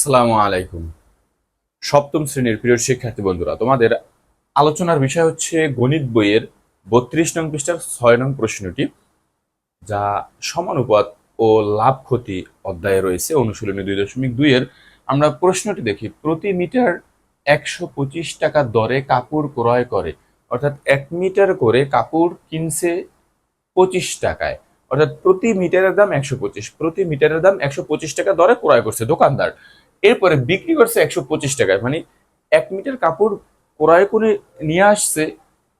আসসালামু আলাইকুম। সপ্তম শ্রেণির প্রিয় শিক্ষার্থী বন্ধুরা, তোমাদের আলোচনার বিষয় হচ্ছে গণিত বইয়ের বত্রিশ নং পৃষ্ঠার ছয় নং প্রশ্নটি, যা সমানুপাত ও লাভ ক্ষতি অধ্যায়ে রয়েছে, অনুশীলনী দুই দশমিক দুইয়ের আমরা প্রশ্নটি দেখি, প্রতি মিটার একশো পঁচিশ টাকা দরে কাপড় ক্রয় করে, অর্থাৎ এক মিটার করে কাপড় কিনছে পঁচিশ টাকায়, অর্থাৎ প্রতি মিটারের দাম একশো পঁচিশ, প্রতি মিটারের দাম একশো পঁচিশ টাকা দরে ক্রয় করছে দোকানদার। এরপরে বিক্রি করছে একশো পঁচিশ টাকায়। মানে এক মিটার কাপড় ক্রয় করে নিয়ে আসছে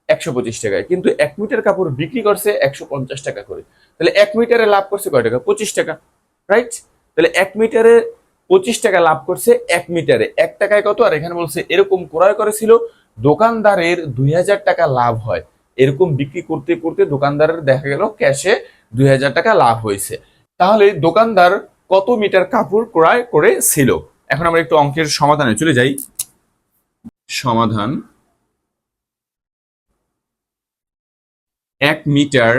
একশো পঁচিশ টাকায়, কিন্তু এক মিটার কাপড় বিক্রি করছে একশো পঞ্চাশ টাকা করে। তাহলে এক মিটারে লাভ করছে কয় টাকা? পঁচিশ টাকা রাইট তাহলে এক মিটারে পঁচিশ টাকা লাভ করছে এক মিটারে। এক টাকায় কত? আর এখানে বলছে এরকম ক্রয় করেছিল, দোকানদারের দুই হাজার টাকা লাভ হয়। এরকম বিক্রি করতে করতে দোকানদারের দেখা গেল ক্যাশে দুই হাজার টাকা লাভ হয়েছে। তাহলে দোকানদার কত মিটার কাপড় ক্রয় করেছিল এখন আমরা একটু অঙ্কের সমাধানে চলে যাই। সমাধান। এক মিটার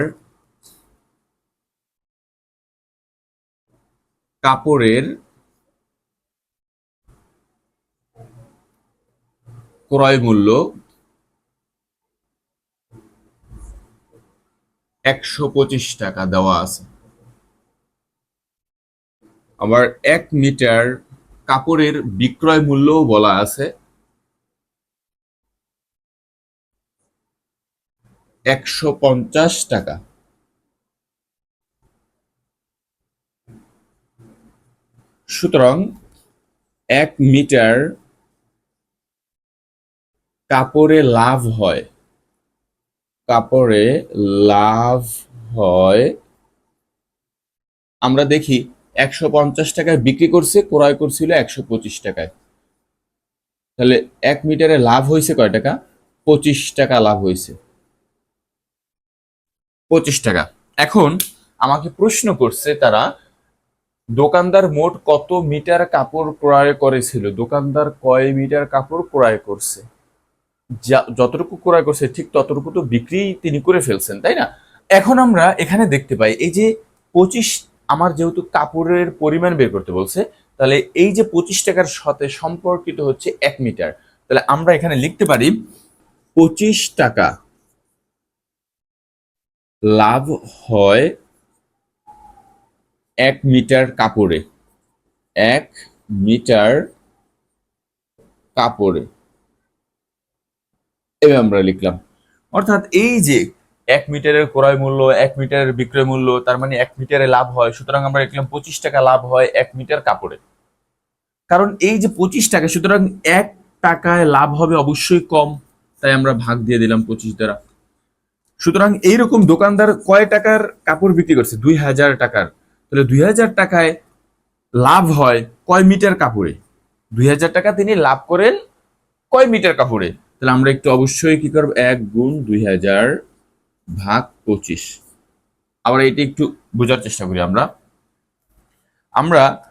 কাপড়ের ক্রয় মূল্য একশো পঁচিশ টাকা দেওয়া আছে। আবার এক মিটার কাপড়ের বিক্রয় মূল্যও বলা আছে। একশো পঞ্চাশ টাকা। সুতরাং এক মিটার কাপড়ে লাভ হয়। কাপড়ে লাভ হয়। আমরা দেখি একশো পঞ্চাশ টাকায় বিক্রি করছে, ক্রয় করছিল একশো পঁচিশ টাকায়। তাহলে এক মিটারে লাভ হয়েছে কয় টাকা? পঁচিশ টাকা লাভ হয়েছে। পঁচিশ টাকা। এখন আমাকে প্রশ্ন করছে তারা, দোকানদার মোট কত মিটার কাপড় ক্রয় করেছিল? দোকানদার কয় মিটার কাপড় ক্রয় করছে? যা- যতটুকু ক্রয় করছে, ঠিক ততটুকু তো বিক্রি তিনি করে ফেলছেন, তাই না? এখন আমরা এখানে দেখতে পাই, এই যে পঁচিশ আমার যেহেতু কাপড়ের পরিমাণ বের করতে বলছে, তাহলে এই যে পঁচিশ টাকার সাথে সম্পর্কিত হচ্ছে এক মিটার, তাহলে আমরা এখানে লিখতে পারি পঁচিশ টাকা লাভ হয় এক মিটার কাপড়ে, এক মিটার কাপড়ে। এভাবে আমরা লিখলাম। অর্থাৎ এই যে এক মিটারের ক্রয় মূল্য, এক মিটারের বিক্রয় মূল্য, তার মানে এক মিটারে লাভ হয়। সুতরাং আমরা দেখলাম পঁচিশ টাকা লাভ হয় এক মিটার কাপড়ে। কারণ এই যে পঁচিশ টাকা, সুতরাং এক টাকায় লাভ হবে অবশ্যই কম, তাই আমরা ভাগ দিয়ে দিলাম পঁচিশ দ্বারা। সুতরাং এইরকম দোকানদার কয় টাকার কাপড় বিক্রি করছে? দুই হাজার টাকার। তাহলে দুই হাজার টাকায় লাভ হয় কয় মিটার কাপড়ে? দুই হাজার টাকা তিনি লাভ করেন কয় মিটার কাপড়ে? তাহলে আমরা একটু অবশ্যই কি করব? এক গুণ দুই হাজার ভাগ পঁচিশ। আবার এটি একটু বোঝার চেষ্টা করি আমরা। আমরা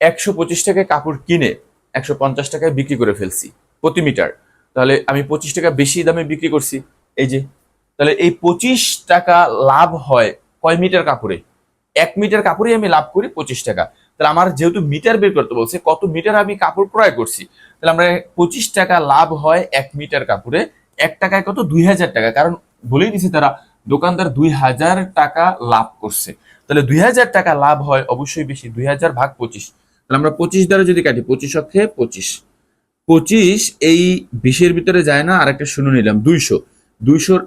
একশো পঁচিশ টাকায় কাপড় কিনে একশো পঞ্চাশ টাকায় বিক্রি করে ফেলছি প্রতি মিটার। তাহলে আমি পঁচিশ টাকা বেশি দামে বিক্রি করছি। এই যে, তাহলে এই পঁচিশ টাকা লাভ হয় কয় মিটার কাপড়ে? এক মিটার কাপড়ে আমি লাভ করি পঁচিশ টাকা। তাহলে আমার যেহেতু মিটার বের করতে বলছে, কত মিটার আমি কাপড় ক্রয় করছি? তাহলে আমরা পঁচিশ টাকা লাভ হয় এক মিটার কাপড়ে। এক টাকায় কত? দুই হাজার টাকা। কারণ বলেই দিছে তারা, দোকানদার দুই হাজার টাকা লাভ করছে। তাহলে দুই হাজার টাকা লাভ হয়, অবশ্যই বেশি, দুই হাজার ভাগ পঁচিশ। তাহলে আমরা পঁচিশ দ্বারা যদি কাটি, পঁচিশ অক্ষে পঁচিশ। পঁচিশ এই বিশের ভিতরে যায় না আর একটা শূন্য নিলাম, দুইশো। দুইশোর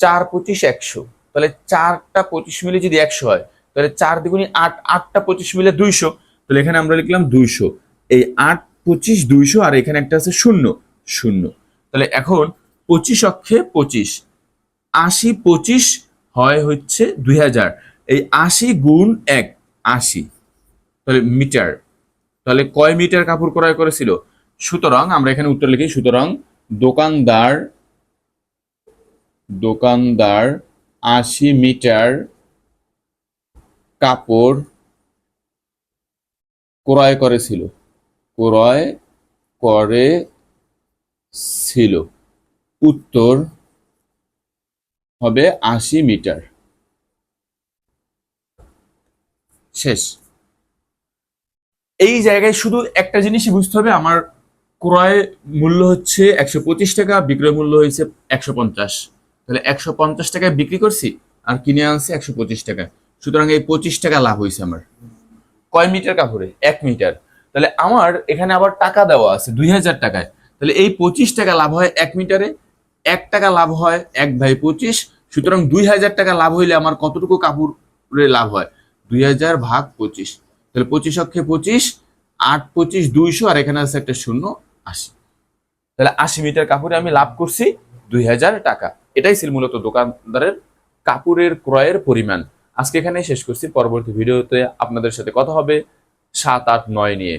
চার পঁচিশ একশো। তাহলে চারটা পঁচিশ মিলে যদি একশো হয়, তাহলে চার দ্বিগুণী আট, আটটা পঁচিশ মিলে দুইশো। তাহলে এখানে আমরা লিখলাম দুইশো। এই আট পঁচিশ, দুইশো, আর এখানে একটা আছে শূন্য শূন্য। তাহলে এখন পঁচিশ অক্ষে পঁচিশ। আশি পঁচিশ হয় হচ্ছে দুই হাজার। এই আশি গুণ এক, আশি। তাহলে মিটার। তাহলে কয় মিটার কাপড় ক্রয় করেছিল? সুতরাং আমরা এখানে উত্তর লিখি, সুতরাং দোকানদার দোকানদার আশি মিটার কাপড় ক্রয় করেছিল। ক্রয় করে ছিল উত্তর হবে আশি মিটার। শেষ। এই জায়গায় শুধু একটা জিনিসই বুঝতে হবে, আমার ক্রয় মূল্য হচ্ছে একশো পঁচিশ টাকা, বিক্রয় মূল্য হয়েছে একশো পঞ্চাশ। তাহলে একশো পঞ্চাশ টাকায় বিক্রি করছি আর কিনে আনছি একশো পঁচিশ টাকা। সুতরাং এই পঁচিশ টাকা লাভ হয়েছে আমার। কয় মিটার কাপড়ে? এক মিটার। তাহলে আমার এখানে আবার টাকা দেওয়া আছে দুই হাজার টাকায়। তাহলে এই পঁচিশ টাকা লাভ হয় এক মিটারে, এক টাকা লাভ হয় এক ভাই পঁচিশ সুতরাং দুই হাজার টাকা লাভ হইলে আমার কতটুকু কাপড়ে লাভ হয়? দুই হাজার ভাগ পঁচিশ। তাহলে পঁচিশ অক্ষে পঁচিশ, আট পঁচিশ দুইশো, আর এখানে আছে একটা শূন্য আশি। তাহলে আশি মিটার কাপড়ে আমি লাভ করছি দুই হাজার টাকা। এটাই ছিল মূলত দোকানদারের কাপড়ের ক্রয়ের পরিমাণ। আজকে এখানে শেষ করছি। পরবর্তী ভিডিওতে আপনাদের সাথে কথা হবে সাত আট নয় নিয়ে।